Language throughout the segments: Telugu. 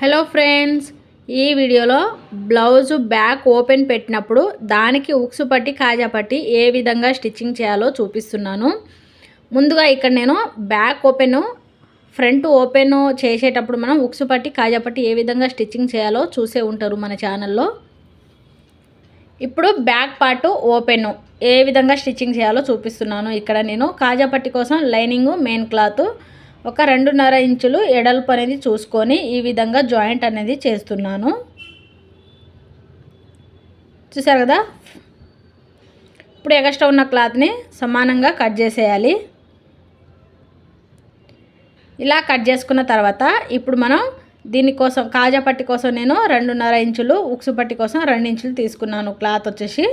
హలో ఫ్రెండ్స్ ఈ వీడియోలో బ్లౌజ్ బ్యాక్ ఓపెన్ పెట్టినప్పుడు దానికి ఉక్సు పట్టి కాజా పట్టి ఏ విధంగా స్టిచ్చింగ్ చేయాలో చూపిస్తున్నాను. ముందుగా ఇక్కడ నేను బ్యాక్ ఓపెన్ ఫ్రంట్ ఓపెన్ చేసేటప్పుడు మనం ఉక్సు పట్టి కాజా పట్టి ఏ విధంగా స్టిచ్చింగ్ చేయాలో చూసే ఉంటారు మన ఛానల్లో. ఇప్పుడు బ్యాక్ పార్ట్ ఓపెన్ ఏ విధంగా స్టిచ్చింగ్ చేయాలో చూపిస్తున్నాను. ఇక్కడ నేను కాజా పట్టి కోసం లైనింగ్ మెయిన్ క్లాత్ ఒక రెండున్నర ఇంచులు ఎడల్పు అనేది చూసుకొని ఈ విధంగా జాయింట్ అనేది చేస్తున్నాను. చూసారు కదా? ఇప్పుడు ఎగస్ట్రా ఉన్న క్లాత్ని సమానంగా కట్ చేసేయాలి. ఇలా కట్ చేసుకున్న తర్వాత ఇప్పుడు మనం దీనికోసం కాజా పట్టి కోసం నేను రెండున్నర ఇంచులు ఉక్సు పట్టి కోసం రెండు ఇంచులు తీసుకున్నాను క్లాత్ వచ్చేసి.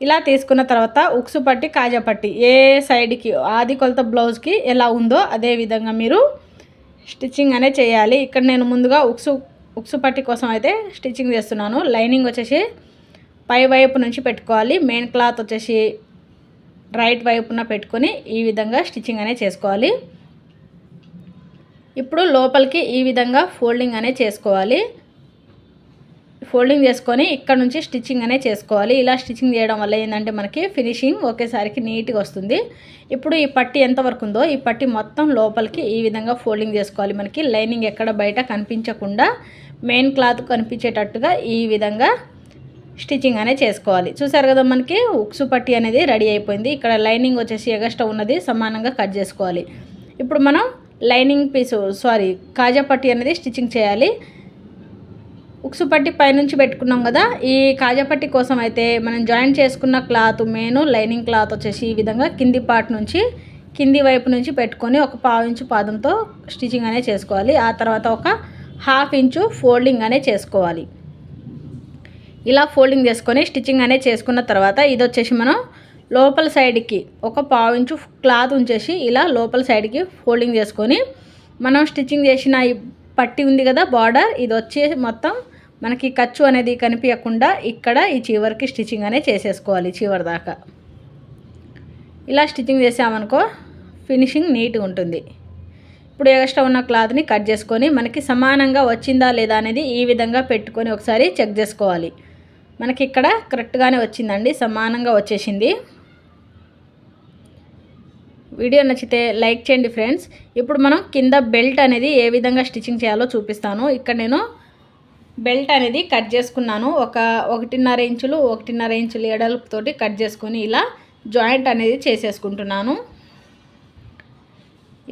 ఇలా తీసుకున్న తర్వాత ఉక్సు పట్టి కాజా పట్టి ఏ సైడ్కి ఆది కొలత బ్లౌజ్కి ఎలా ఉందో అదే విధంగా మీరు స్టిచ్చింగ్ అనే చేయాలి. ఇక్కడ నేను ముందుగా ఉక్సు ఉక్సు పట్టి కోసం అయితే స్టిచ్చింగ్ చేస్తున్నాను. లైనింగ్ వచ్చేసి పై వైపు నుంచి పెట్టుకోవాలి. మెయిన్ క్లాత్ వచ్చేసి రైట్ వైపున పెట్టుకొని ఈ విధంగా స్టిచ్చింగ్ అనేది చేసుకోవాలి. ఇప్పుడు లోపలికి ఈ విధంగా ఫోల్డింగ్ అనేది చేసుకోవాలి. ఫోల్డింగ్ చేసుకొని ఇక్కడ నుంచి స్టిచ్చింగ్ అనేది చేసుకోవాలి. ఇలా స్టిచ్చింగ్ చేయడం వల్ల ఏంటంటే మనకి ఫినిషింగ్ ఒకేసారికి నీట్గా వస్తుంది. ఇప్పుడు ఈ పట్టి ఎంతవరకు ఉందో ఈ పట్టి మొత్తం లోపలికి ఈ విధంగా ఫోల్డింగ్ చేసుకోవాలి. మనకి లైనింగ్ ఎక్కడ బయట కనిపించకుండా మెయిన్ క్లాత్ కనిపించేటట్టుగా ఈ విధంగా స్టిచ్చింగ్ అనేది చేసుకోవాలి. చూసారు కదా మనకి ఉక్సు పట్టి అనేది రెడీ అయిపోయింది. ఇక్కడ లైనింగ్ వచ్చేసి ఎగస్ట్రా ఉన్నది సమానంగా కట్ చేసుకోవాలి. ఇప్పుడు మనం లైనింగ్ పీసు సారీ కాజా పట్టి అనేది స్టిచ్చింగ్ చేయాలి. ఉక్సు పట్టి పైనుంచి పెట్టుకున్నాం కదా ఈ కాజాపట్టి కోసం అయితే మనం జాయిన్ చేసుకున్న క్లాత్ మెయిన్ లైనింగ్ క్లాత్ వచ్చేసి ఈ విధంగా కింది పార్ట్ నుంచి కింది వైపు నుంచి పెట్టుకొని ఒక పావు ఇంచు పాదంతో స్టిచ్చింగ్ అనేది చేసుకోవాలి. ఆ తర్వాత ఒక హాఫ్ ఇంచు ఫోల్డింగ్ అనే చేసుకోవాలి. ఇలా ఫోల్డింగ్ చేసుకొని స్టిచ్చింగ్ అనేది చేసుకున్న తర్వాత ఇది వచ్చేసి మనం లోపల సైడ్కి ఒక పావు ఇంచు క్లాత్ ఉంచేసి ఇలా లోపల సైడ్కి ఫోల్డింగ్ చేసుకొని మనం స్టిచ్చింగ్ చేసిన ఈ పట్టి ఉంది కదా బార్డర్ ఇది వచ్చి మొత్తం మనకి ఖర్చు అనేది కనిపించకుండా ఇక్కడ ఈ చివరికి స్టిచ్చింగ్ అనేది చేసేసుకోవాలి చివరి దాకా. ఇలా స్టిచ్చింగ్ చేసామనుకో ఫినిషింగ్ నీట్గా ఉంటుంది. ఇప్పుడు ఎక్స్ట్రా ఉన్న క్లాత్ని కట్ చేసుకొని మనకి సమానంగా వచ్చిందా లేదా అనేది ఈ విధంగా పెట్టుకొని ఒకసారి చెక్ చేసుకోవాలి. మనకి ఇక్కడ కరెక్ట్గానే వచ్చిందండి సమానంగా వచ్చేసింది. వీడియో నచ్చితే లైక్ చేయండి ఫ్రెండ్స్. ఇప్పుడు మనం కింద బెల్ట్ అనేది ఏ విధంగా స్టిచ్చింగ్ చేయాలో చూపిస్తాను. ఇక్కడ నేను బెల్ట్ అనేది కట్ చేసుకున్నాను. ఒక ఒకటిన్నర ఇంచులు ఒకటిన్నర ఇంచులు ఎడల్పుతోటి కట్ చేసుకొని ఇలా జాయింట్ అనేది చేసేసుకుంటున్నాను.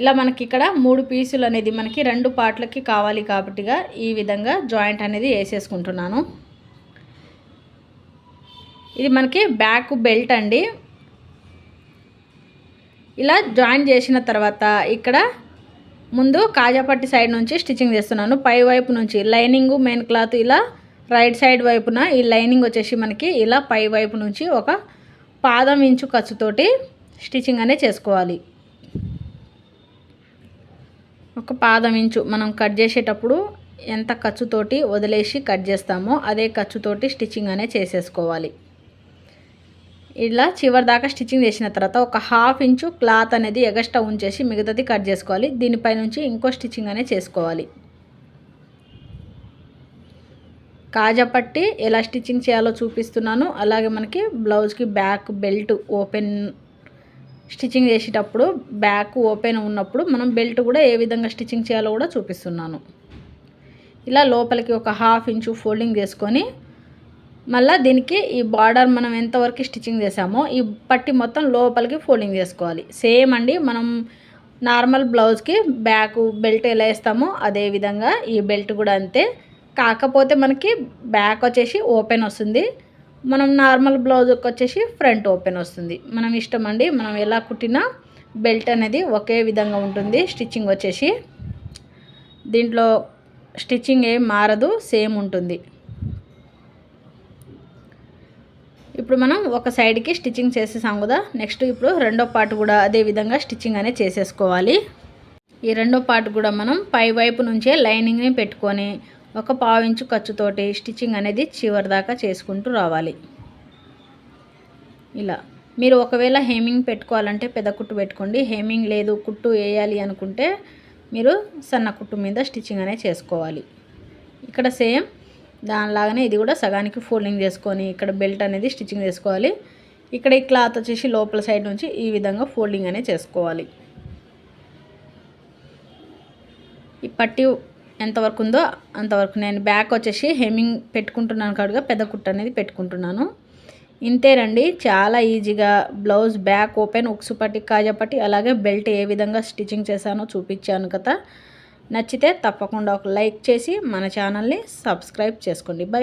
ఇలా మనకి ఇక్కడ మూడు పీసులు అనేది మనకి రెండు పార్ట్లకి కావాలి కాబట్టిగా ఈ విధంగా జాయింట్ అనేది వేసేసుకుంటున్నాను. ఇది మనకి బ్యాక్ బెల్ట్ అండి. ఇలా జాయిన్ చేసిన తర్వాత ఇక్కడ ముందు కాజాపట్టి సైడ్ నుంచి స్టిచ్చింగ్ చేస్తున్నాను. పై వైపు నుంచి లైనింగ్ మెయిన్ క్లాత్ ఇలా రైట్ సైడ్ వైపున ఈ లైనింగ్ వచ్చేసి మనకి ఇలా పై వైపు నుంచి ఒక పాదం ఇంచు ఖర్చుతోటి స్టిచ్చింగ్ అనేది చేసుకోవాలి. ఒక పాదం ఇంచు మనం కట్ చేసేటప్పుడు ఎంత ఖర్చుతోటి వదిలేసి కట్ చేస్తామో అదే ఖర్చుతోటి స్టిచ్చింగ్ అనేది చేసేసుకోవాలి. ఇలా చివరి దాకా స్టిచ్చింగ్ చేసిన తర్వాత ఒక హాఫ్ ఇంచు క్లాత్ అనేది ఎగస్ట్రా ఉంచేసి మిగతాది కట్ చేసుకోవాలి. దీనిపై నుంచి ఇంకో స్టిచ్చింగ్ అనేది చేసుకోవాలి. కాజపట్టి ఎలా స్టిచ్చింగ్ చేయాలో చూపిస్తున్నాను. అలాగే మనకి బ్లౌజ్కి బ్యాక్ బెల్ట్ ఓపెన్ స్టిచ్చింగ్ చేసేటప్పుడు బ్యాక్ ఓపెన్ ఉన్నప్పుడు మనం బెల్ట్ కూడా ఏ విధంగా స్టిచ్చింగ్ చేయాలో కూడా చూపిస్తున్నాను. ఇలా లోపలికి ఒక హాఫ్ ఇంచు ఫోల్డింగ్ చేసుకొని మళ్ళీ దీనికి ఈ బార్డర్ మనం ఎంతవరకు స్టిచ్చింగ్ చేసామో ఈ పట్టి మొత్తం లోపలికి ఫోల్డింగ్ చేసుకోవాలి. సేమ్ అండి మనం నార్మల్ బ్లౌజ్కి బ్యాక్ బెల్ట్ ఎలా వేస్తామో అదే విధంగా ఈ బెల్ట్ కూడా అంతే. కాకపోతే మనకి బ్యాక్ వచ్చేసి ఓపెన్ వస్తుంది. మనం నార్మల్ బ్లౌజ్కి వచ్చేసి ఫ్రంట్ ఓపెన్ వస్తుంది. మనం ఇష్టం అండి మనం ఎలా కుట్టినా బెల్ట్ అనేది ఒకే విధంగా ఉంటుంది స్టిచ్చింగ్ వచ్చేసి. దీంట్లో స్టిచ్చింగ్ ఏం మారదు సేమ్ ఉంటుంది. ఇప్పుడు మనం ఒక సైడ్కి స్టిచ్చింగ్ చేసేసాం కదా. నెక్స్ట్ ఇప్పుడు రెండో పార్ట్ కూడా అదే విధంగా స్టిచ్చింగ్ అనేది చేసేసుకోవాలి. ఈ రెండో పార్ట్ కూడా మనం పై వైపు నుంచే లైనింగ్ని పెట్టుకొని ఒక పావించు ఖర్చుతోటి స్టిచ్చింగ్ అనేది చివరి దాకా చేసుకుంటూ రావాలి. ఇలా. మీరు ఒకవేళ హేమింగ్ పెట్టుకోవాలంటే పెద్ద కుట్టు పెట్టుకోండి. హేమింగ్ లేదు కుట్టు వేయాలి అనుకుంటే మీరు సన్న కుట్టు మీద స్టిచ్చింగ్ అనేది చేసుకోవాలి. ఇక్కడ సేమ్ దానిలాగానే ఇది కూడా సగానికి ఫోల్డింగ్ చేసుకొని ఇక్కడ బెల్ట్ అనేది స్టిచ్చింగ్ చేసుకోవాలి. ఇక్కడ ఈ క్లాత్ వచ్చేసి లోపల సైడ్ నుంచి ఈ విధంగా ఫోల్డింగ్ అనేది చేసుకోవాలి. ఈ పట్టి ఎంతవరకు ఉందో అంతవరకు నేను బ్యాక్ వచ్చేసి హెమ్మింగ్ పెట్టుకుంటున్నాను కాడుగా పెద్ద కుట్ట అనేది పెట్టుకుంటున్నాను. ఇంతేనండి చాలా ఈజీగా బ్లౌజ్ బ్యాక్ ఓపెన్ ఉక్సు పట్టి కాజా పట్టి అలాగే బెల్ట్ ఏ విధంగా స్టిచ్చింగ్ చేశానో చూపించాను కదా. నచ్చితే తప్పకుండా ఒక లైక్ చేసి మన ఛానల్ని సబ్స్క్రైబ్ చేసుకోండి. బై